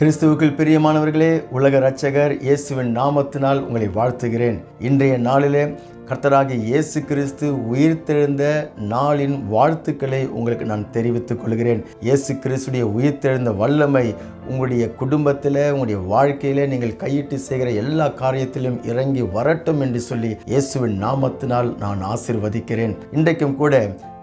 கிறிஸ்துவுக்குள் பிரியமானவர்களே உலக இரட்சகர் இயேசுவின் நாமத்தினால் உங்களை வாழ்த்துகிறேன். இன்றைய நாளிலே கர்த்தராகிய இயேசு கிறிஸ்து உயிர்த்தெழுந்த நாளின் வாழ்த்துக்களை உங்களுக்கு நான் தெரிவித்துக் கொள்கிறேன். இயேசு கிறிஸ்துடைய உயிர்த்தெழுந்த வல்லமை உங்களுடைய குடும்பத்தில் உங்களுடைய வாழ்க்கையில நீங்கள் கையிட்டு செய்கிற எல்லா காரியத்திலும் இறங்கி வரட்டும் என்று சொல்லி இயேசுவின் நாமத்தினால் நான் ஆசிர்வதிக்கிறேன். இன்றைக்கும் கூட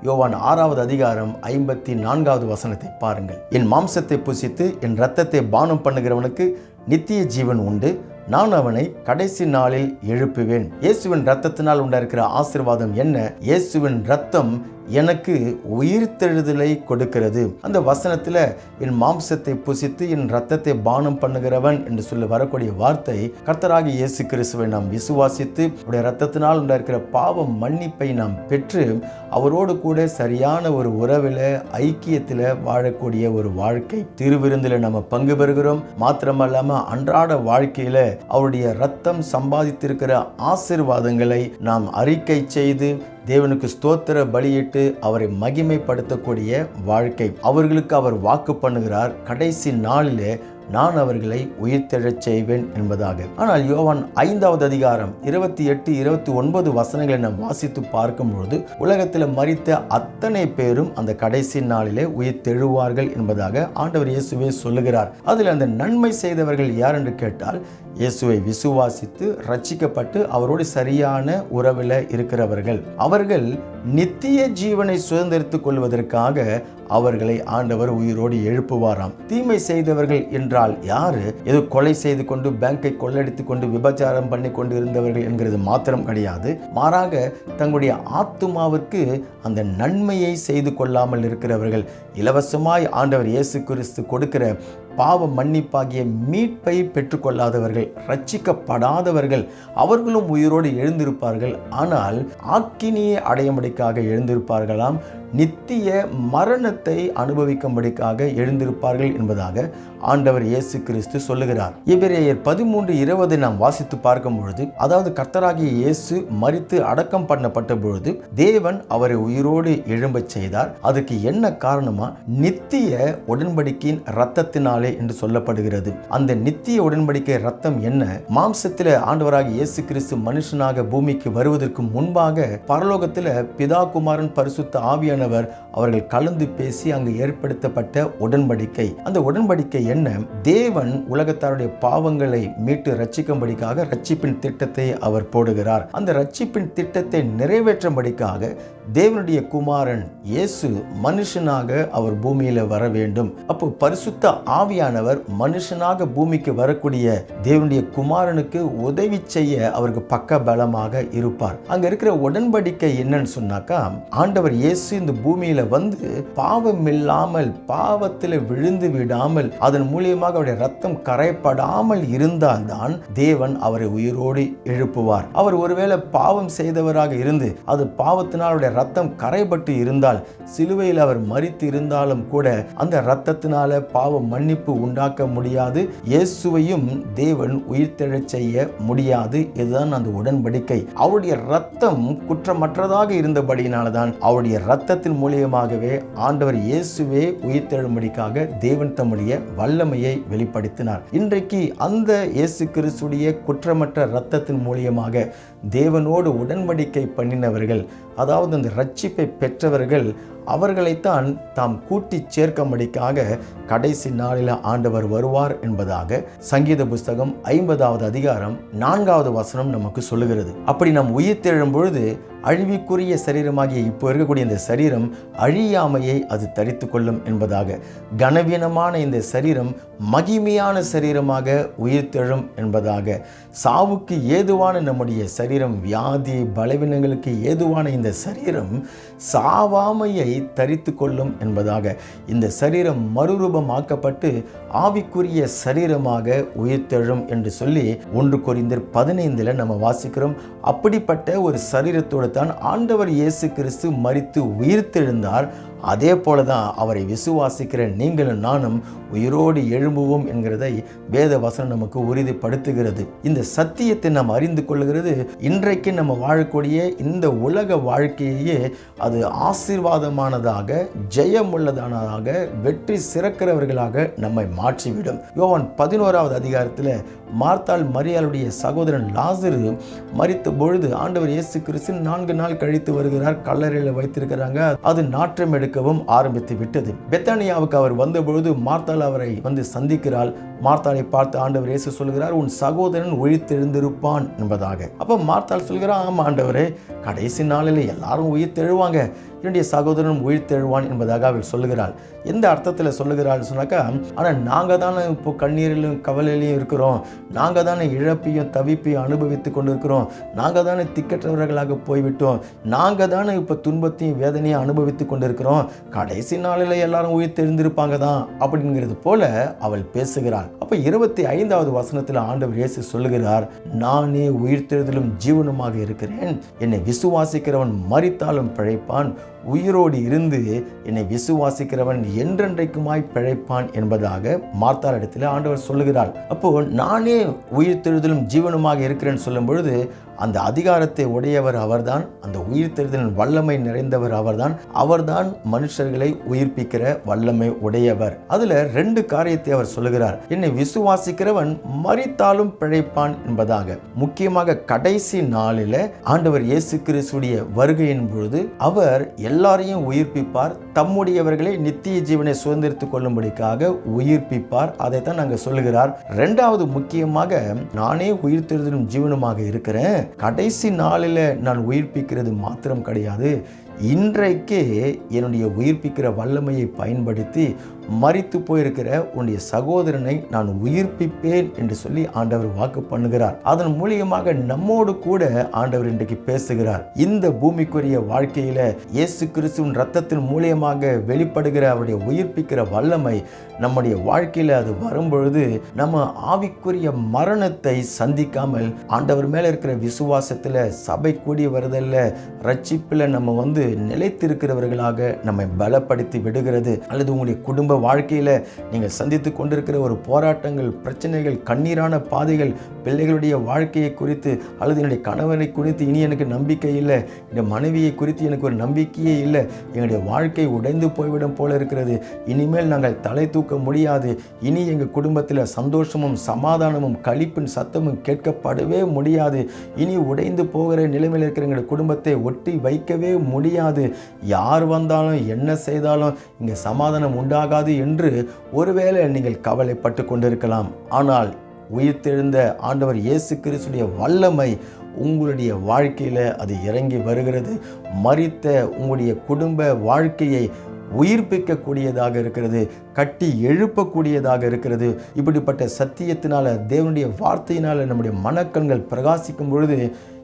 யோவான் ஆறாவது அதிகாரம் ஐம்பத்தி நான்காவது வசனத்தை பாருங்கள். என் மாம்சத்தை புசித்து என் ரத்தத்தை பானம் பண்ணுகிறவனுக்கு நித்திய ஜீவன் உண்டு. நான் அவனை கடைசி நாளில் எழுப்புவேன். இயேசுவின் ரத்தத்தினால் உண்டாயிருக்கிற ஆசிர்வாதம் என்ன? இயேசுவின் ரத்தம் எனக்கு உயிர்த்தெழுதலை கொடுக்கிறது. அந்த வசனத்தில் என் மாம்சத்தை புசித்து என் ரத்தத்தை பானம் பண்ணுகிறவன் என்று சொல்லி வரக்கூடிய வார்த்தை கர்த்தராகி இயேசு கிறிஸ்துவை நாம் விசுவாசித்து உடைய ரத்தத்தினால் உண்டாயிருக்கிற பாவம் மன்னிப்பை நாம் பெற்று அவரோடு கூட சரியான ஒரு உறவில் ஐக்கியத்தில் வாழக்கூடிய ஒரு வாழ்க்கை திருவிருந்தில் நம்ம பங்கு பெறுகிறோம். மாத்திரமல்லாமல் அன்றாட வாழ்க்கையில் அவருடைய ரத்தம் சம்பாதித்திருக்கிற ஆசிர்வாதங்களை நாம் அறிக்கை செய்து தேவனுக்கு ஸ்தோத்திர பலியிட்டு அவரை மகிமைப்படுத்தக்கூடிய வாழ்க்கை. அவர்களுக்கு அவர் வாக்கு பண்ணுகிறார். கடைசி நாளிலே நான் அவர்களை உயிர்த்தெழச் செய்வேன் என்பதாக. ஆனால் யோவான் ஐந்தாவது அதிகாரம் இருபத்தி எட்டு இருபத்தி ஒன்பது வசனங்களை நாம் வாசித்து பார்க்கும்பொழுது உலகத்தில் மறித்த அத்தனை பேரும் அந்த கடைசி நாளிலே உயிர்த்தெழுவார்கள் என்பதாக ஆண்டவர் இயேசுவே சொல்லுகிறார். அதில் அந்த நன்மை செய்தவர்கள் யார் என்று கேட்டால் இயேசுவை விசுவாசித்து ரட்சிக்கப்பட்டு அவரோடு சரியான உறவில் இருக்கிறவர்கள். அவர்கள் நித்திய ஜீவனை சுதந்திரித்துக் கொள்வதற்காக அவர்களை ஆண்டவர் உயிரோடு எழுப்புவாராம். தீமை செய்தவர்கள் என்றால் யாரு? ஏதோ கொலை செய்து கொண்டு பேங்கை கொள்ளடித்து கொண்டு விபச்சாரம் பண்ணி கொண்டு இருந்தவர்கள் என்கிறது மாத்திரம் கிடையாது. மாறாக தங்களுடைய ஆத்துமாவிற்கு அந்த நன்மையை செய்து கொள்ளாமல் இருக்கிறவர்கள் இலவசமாய் ஆண்டவர் இயேசு கிறிஸ்து கொடுக்கிற பாவ மன்னிப்பாகிய மீட்பை பெற்றுக்கொள்ளாதவர்கள் ரட்சிக்கப்படாதவர்கள் அவர்களும் உயிரோடு எழுந்திருப்பார்கள். ஆனால் ஆக்கினியை அடையும்படிக்காக எழுந்திருப்பார்களாம். நித்திய மரணத்தை அனுபவிக்கும்படிக்காக எழுந்திருப்பார்கள் என்பதாக ஆண்டவர் இயேசு கிறிஸ்து சொல்லுகிறார். இவரையர் பதிமூன்று இருபது நாம் வாசித்து பார்க்கும் பொழுது அதாவது கர்த்தராகிய இயேசு மறித்து அடக்கம் பண்ணப்பட்ட பொழுது தேவன் அவரை உயிரோடு எழும்பச் செய்தார். அதுக்கு என்ன காரணமா? நித்திய உடன்படிக்கையின் ரத்தத்தினாலே என்று சொல்லப்படுகிறது. அந்த நித்திய உடன்படிக்கை ரத்தம் என்ன? மாம்சத்தில் ஆண்டவராக இயேசு கிறிஸ்து மனுஷனாக பூமிக்கு வருவதற்கு முன்பாக பரலோகத்தில் பிதா குமாரன் பரிசுத்த ஆவியானவர் அவர்கள் கலந்து பேசி அங்கு ஏற்படுத்தப்பட்ட உடன்படிக்கை. அந்த உடன்படிக்கை என்ன? தேவன் உலகத்தாருடைய பாவங்களை மீட்டு ரட்சிக்கும்படிக்காக ரட்சிப்பின் திட்டத்தை அவர் போடுகிறார். அந்த ரட்சிப்பின் திட்டத்தை நிறைவேற்றும்படிக்காக தேவனுடைய குமாரன் இயேசு மனுஷனாக அவர் பூமியில வர வேண்டும். அப்போ பரிசுத்த ஆவியானவர் மனுஷனாக பூமிக்கு வரக்கூடிய தேவனுடைய குமாரனுக்கு உதவி செய்ய அவருக்கு பக்க பலமாக இருப்பார். அங்க இருக்கிற உடன்படிக்கை என்னன்னு சொன்னாக்கா ஆண்டவர் இயேசு இந்த பூமியில வந்து பாவம் இல்லாமல் பாவத்தில் விழுந்து விடாமல் அதன் மூலியமாக அவருடைய ரத்தம் கரைப்படாமல் இருந்தால்தான் தேவன் அவரை உயிரோடு எழுப்புவார். அவர் ஒருவேளை பாவம் செய்தவராக இருந்து அது பாவத்தினால் அவருடைய ரத்தம் கரைபட்டு இருந்தால் சிலுவையில் அவர் மறித்து இருந்தாலும் கூட அந்த ரத்தத்தினால பாவ மன்னிப்பு உண்டாக்க முடியாது. இயேசுவையும் தேவன் உயிர்த்தெழச் செய்ய முடியாது. இதுதான் அந்த உடன்படிக்கை. அவருடைய ரத்தம் குற்றமற்றதாக இருந்தபடியினால தான் அவருடைய ரத்தத்தின் மூலியமாகவே ஆண்டவர் இயேசுவே உயிர்த்தெழும்படிக்காக தேவன் தம்முடைய வல்லமையை வெளிப்படுத்தினார். இன்றைக்கு அந்த இயேசு கிறிஸ்துடைய குற்றமற்ற ரத்தத்தின் மூலியமாக தேவனோடு உடன்படிக்கை பண்ணினவர்கள் அதாவது அந்த ரட்சிப்பை பெற்றவர்கள் அவர்களைத்தான் தாம் கூட்டி சேர்க்கும்படிக்காக கடைசி நாளில் ஆண்டவர் வருவார் என்பதாக சங்கீத புஸ்தகம் ஐம்பதாவது அதிகாரம் நான்காவது வசனம் நமக்கு சொல்லுகிறது. அப்படி நாம் உயிர்த்தெழும் பொழுது அழிவுக்குரிய சரீரமாகிய இப்போ இருக்கக்கூடிய இந்த சரீரம் அழியாமையை அது தரித்து கொள்ளும் என்பதாக கனவீனமான இந்த சரீரம் மகிமையான சரீரமாக உயிர்த்தெழும் என்பதாக சாவுக்கு ஏதுவான நம்முடைய சரீரம் வியாதி பலவீனங்களுக்கு ஏதுவான இந்த சரீரம் சாவாமையை தரித்து கொள்ளும் என்பதாக இந்த சரீரம் மறுரூபமாக்கப்பட்டு ஆவிக்குரிய சரீரமாக உயிர்த்தெழும் என்று சொல்லி ஒன்று குறிந்தர் பதினைந்தில் நம்ம வாசிக்கிறோம். அப்படிப்பட்ட ஒரு சரீரத்தோடு தான் ஆண்டவர் இயேசு கிறிஸ்து மரித்து உயிர்த்தெழுந்தார். அதே போல தான் அவரை விசுவாசிக்கிற நீங்களும் நானும் உயிரோடு எழும்புவோம் என்கிறதை வேத வசனம் நமக்கு உறுதிப்படுத்துகிறது. இந்த சத்தியத்தை நாம் அறிந்து கொள்கிறது. இன்றைக்கு நம்ம வாழக்கூடிய இந்த உலக வாழ்க்கையே அது ஆசீர்வாதமானதாக ஜெயமுள்ளதானதாக வெற்றி சிறக்கிறவர்களாக நம்மை மாற்றிவிடும். யோவான் பதினோராவது அதிகாரத்தில் மார்த்தாள் மரியாளுடைய சகோதரன் லாசரு மறித்த பொழுது ஆண்டவர் இயேசு கிறிஸ்து நான்கு நாள் கழித்து வருகிறார். கல்லறையில் வைத்திருக்கிறாங்க. அது நாற்றம் எடுக்கவும் ஆரம்பித்து விட்டது. பெத்தானியாவுக்கு அவர் வந்த பொழுது மார்த்தாள் அவரை வந்து சந்திக்கிறாள். மார்த்தாளை பார்த்து ஆண்டவர் இயேசு சொல்கிறார் உன் சகோதரன் உயிர்த்தெழுந்திருப்பான் என்பதாக. அப்போ மார்த்தாள் சொல்கிறார் ஆமாம் ஆண்டவரே கடைசி நாளில் எல்லாரும் உயிர்த்தெழுவாங்க. என்னுடைய சகோதரன் உயிர் தெழுவான் என்பதாக அவள் சொல்லுகிறாள். எந்த அர்த்தத்தில் சொல்லுகிறாள் சொன்னாக்கா ஆனால் நாங்கள் தானே இப்போ கண்ணீரிலும் கவலையிலையும் இருக்கிறோம். நாங்கள் தானே இழப்பையும் தவிப்பையும் அனுபவித்து கொண்டு இருக்கிறோம் நாங்கள் தானே திக்கற்றவர்களாக போய்விட்டோம். நாங்கள் தானே இப்போ துன்பத்தையும் வேதனையும் அனுபவித்து கொண்டு இருக்கிறோம் கடைசி நாளில் எல்லாரும் உயிர் தெரிந்திருப்பாங்க தான் அப்படிங்கிறது போல அவள் பேசுகிறாள். அப்போ இருபத்தி ஐந்தாவது வசனத்தில் ஆண்டவர் இயேசு சொல்லுகிறார் நானே உயிர்த்தெழுதலும் ஜீவனுமாக இருக்கிறேன். என்னை விசுவாசிக்கிறவன் மறித்தாலும் பிழைப்பான். உயிரோடு இருந்து என்னை விசுவாசிக்கிறவன் என்றென்றைக்குமாய் பிழைப்பான் என்பதாக மார்த்தாள் இடத்துல ஆண்டவர் சொல்லுகிறார். அப்போ நானே உயிர் தெழுதலும் ஜீவனுமாக இருக்கிறேன்னு சொல்லும் பொழுது அந்த அதிகாரத்தை உடையவர் அவர்தான் அந்த உயிர் தெழுதலின் வல்லமை நிறைந்தவர் அவர்தான் அவர்தான் மனுஷர்களை உயிர்ப்பிக்கிற வல்லமை உடையவர். அதுல ரெண்டு காரியத்தை அவர் சொல்லுகிறார். என்னை விசுவாசிக்கிறவன் மறித்தாலும் பிழைப்பான் என்பதாக. முக்கியமாக கடைசி நாளில் ஆண்டவர் இயேசு கிறிஸ்துடைய வருகையின் பொழுது அவர் எல்லாரையும் உயிர்ப்பிப்பார். தம்முடையவர்களை நித்திய ஜீவனை சுதந்திரித்துக் கொள்ளும்படிக்காக உயிர்ப்பிப்பார். அதைத்தான் நாங்கள் சொல்லுகிறார். ரெண்டாவது முக்கியமாக நானே உயிர்த்தெழுதலும் ஜீவனுமாக இருக்கிறேன். கடைசி நாளில் நான் உயிர்ப்பிக்கிறது மாத்திரம் கிடையாது. இன்றைக்கே என்னுடைய உயிர்ப்பிக்கிற வல்லமையை பயன்படுத்தி மறித்து போயிருக்கிற உன்னுடைய சகோதரனை நான் உயிர்ப்பிப்பேன் என்று சொல்லி ஆண்டவர் வாக்கு பண்ணுகிறார். அதன் மூலியமாக நம்மோடு கூட ஆண்டவர் இன்றைக்கு பேசுகிறார். இந்த பூமிக்குரிய வாழ்க்கையில இயேசு கிறிஸ்துவின் ரத்தத்தின் மூலியமாக வெளிப்படுகிற அவருடைய உயிர்ப்பிக்கிற வல்லமை நம்முடைய வாழ்க்கையில அது வரும்பொழுது நம்ம ஆவிக்குரிய மரணத்தை சந்திக்காமல் ஆண்டவர் மேல இருக்கிற விசுவாசத்துல சபை கூடி வருதல்ல ரட்சிப்பில் நம்ம வந்து நிலைத்திருக்கிறவர்களாக நம்மை பலப்படுத்தி விடுகிறது. அல்லது உங்களுடைய குடும்ப வாழ்க்கையில் நீங்கள் சந்தித்து கொண்டிருக்கிற ஒரு போராட்டங்கள் பிரச்சனைகள் கண்ணீரான பாதைகள் பிள்ளைகளுடைய வாழ்க்கையை குறித்து அல்லது என்னுடைய கணவனை குறித்து இனி எனக்கு நம்பிக்கை இல்லை என் மனைவியை குறித்து எனக்கு ஒரு நம்பிக்கையே இல்லை எங்களுடைய வாழ்க்கை உடைந்து போய்விடும் போல இருக்கிறது. இனிமேல் நாங்கள் தலை தூக்க முடியாது. இனி எங்கள் குடும்பத்தில் சந்தோஷமும் சமாதானமும் கழிப்பின் சத்தமும் கேட்கப்படவே முடியாது. இனி உடைந்து போகிற நிலைமையில் இருக்கிற எங்களுடைய குடும்பத்தை ஒட்டி வைக்கவே முடியாது. யார் வந்தாலும் என்ன செய்தாலும் இங்கே சமாதானம் உண்டாகாது. என்று ஒருவேளை நீங்கள் கவலைப்பட்டு கொண்டிருக்கலாம். ஆனால் உயிர்த்தெழுந்த ஆண்டவர் இயேசு கிறிஸ்துடைய வல்லமை உங்களுடைய வாழ்க்கையில் அது இறங்கி வருகிறது. மறித்த உங்களுடைய குடும்ப வாழ்க்கையை உயிர்ப்பிக்கக்கூடியதாக இருக்கிறது கட்டி எழுப்பக்கூடியதாக இருக்கிறது. இப்படிப்பட்ட சத்தியத்தினால் தேவனுடைய வார்த்தையினால் நம்முடைய மனக்கண்கள் பிரகாசிக்கும் பொழுது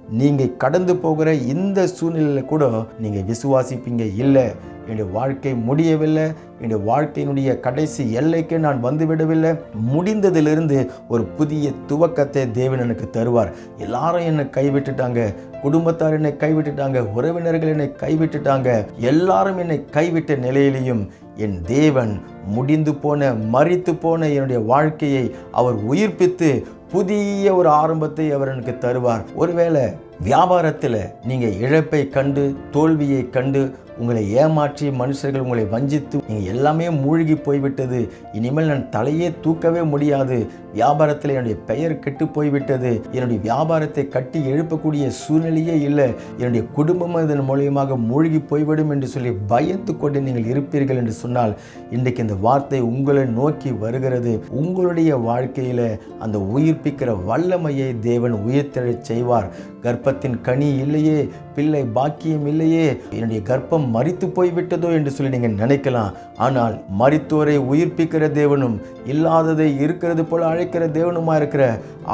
நீங்கள் கடந்து போகிற இந்த சூழ்நிலையில் கூட நீங்கள் விசுவாசிப்பீங்க. இல்லை என்னுடைய வாழ்க்கை முடியவில்லை. என்னுடைய வாழ்க்கையினுடைய கடைசி எல்லைக்கு நான் வந்துவிடவில்லை முடிந்ததிலிருந்து ஒரு புதிய துவக்கத்தை தேவன் எனக்கு தருவார். எல்லாரும் என்னை கைவிட்டுட்டாங்க. குடும்பத்தார் என்னை கைவிட்டுட்டாங்க. உறவினர்கள் என்னை கைவிட்டுட்டாங்க. எல்லாரும் என்னை கைவிட்ட நிலையிலையும் என் தேவன் முடிந்து போன மறித்து போன என்னுடைய வாழ்க்கையை அவர் உயிர்ப்பித்து புதிய ஒரு ஆரம்பத்தை அவர் எனக்கு தருவார். ஒருவேளை வியாபாரத்தில் நீங்கள் இழப்பை கண்டு தோல்வியை கண்டு உங்களை ஏமாற்றி மனுஷர்கள் உங்களை வஞ்சித்து நீங்கள் எல்லாமே மூழ்கி போய்விட்டது. இனிமேல் நான் தலையே தூக்கவே முடியாது. வியாபாரத்தில் என்னுடைய பெயர் கெட்டு போய்விட்டது. என்னுடைய வியாபாரத்தை கட்டி எழுப்பக்கூடிய சூழ்நிலையே இல்லை. என்னுடைய குடும்பம் இதன் மூலியமாக மூழ்கி போய்விடும் என்று சொல்லி பயந்து கொண்டு நீங்கள் இருப்பீர்கள் என்று சொன்னால் இன்றைக்கு இந்த வார்த்தை உங்களை நோக்கி வருகிறது. உங்களுடைய வாழ்க்கையில் அந்த உயிர்ப்பிக்கிற வல்லமையை தேவன் உயிர்த்தெழச் செய்வார். கர்ப்பத்தின் கனி இல்லையே பிள்ளை பாக்கியம் இல்லையே. என்னுடைய கர்ப்பம் மறித்து போய்விட்டதோ என்று சொல்லி நீங்கள் நினைக்கலாம். ஆனால் மறித்தோரை உயிர்ப்பிக்கிற தேவனும் இல்லாததை இருக்கிறது போல அழைக்கிற தேவனுமா இருக்கிற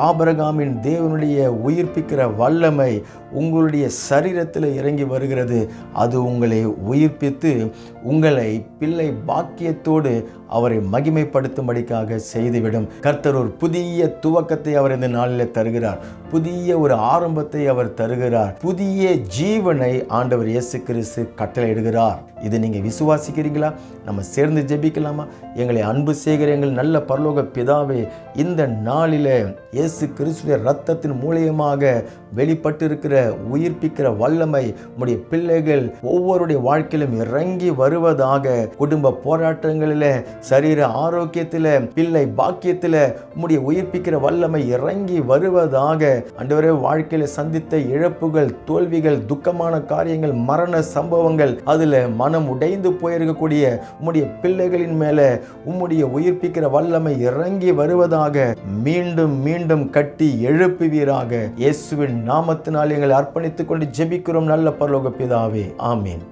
ஆபரகாமின் தேவனுடைய உயிர்ப்பிக்கிற வல்லமை உங்களுடைய சரீரத்தில் இறங்கி வருகிறது. அது உங்களை உயிர்ப்பித்து உங்களை பிள்ளை பாக்கியத்தோடு அவரை மகிமைப்படுத்தும்படிக்காக செய்துவிடும். கர்த்தர் ஒரு புதிய துவக்கத்தை அவர் இந்த நாளில் தருகிறார். புதிய ஒரு ஆரம்பத்தை அவர் தருகிறார். புதிய ஜீவனை ஆண்டவர் இயேசு கிறிஸ்து கட்டளையிடுகிறார். இது நீங்கள் விசுவாசிக்கிறீங்களா? நம்ம சேர்ந்து ஜெபிக்கலாமா? எங்களை அன்பு செய்கிற எங்கள் நல்ல பரலோக பிதாவே இந்த நாளில் இயேசு கிறிஸ்துடைய ரத்தத்தின் மூலியமாக வெளிப்பட்டு இருக்கிற உயிர்ப்பிக்கிற வல்லமை உடைய பிள்ளைகள் ஒவ்வொருடைய வாழ்க்கையிலும் இறங்கி வருவதாக குடும்ப போராட்டங்களில் சரீர ஆரோக்கியத்தில் பிள்ளை பாக்கியத்தில் உம்முடைய உயிர்ப்பிக்கிற வல்லமை இறங்கி வருவதாக அன்றுவரே வாழ்க்கையில் சந்த சந்தித்த இழப்புகள் தோல்விகள் துக்கமான காரியங்கள் மரண சம்பவங்கள் அதில் மனம் உடைந்து போயிருக்கக்கூடிய உம்முடைய பிள்ளைகளின் மேலே உம்முடைய உயிர்ப்பிக்கிற வல்லமை இறங்கி வருவதாக மீண்டும் மீண்டும் கட்டி எழுப்புவீராக. இயேசுவின் நாமத்தினால் எங்களை அர்ப்பணித்துக் கொண்டு ஜெபிக்கிறோம் நல்ல பரலோக பிதாவே. ஆமீன்.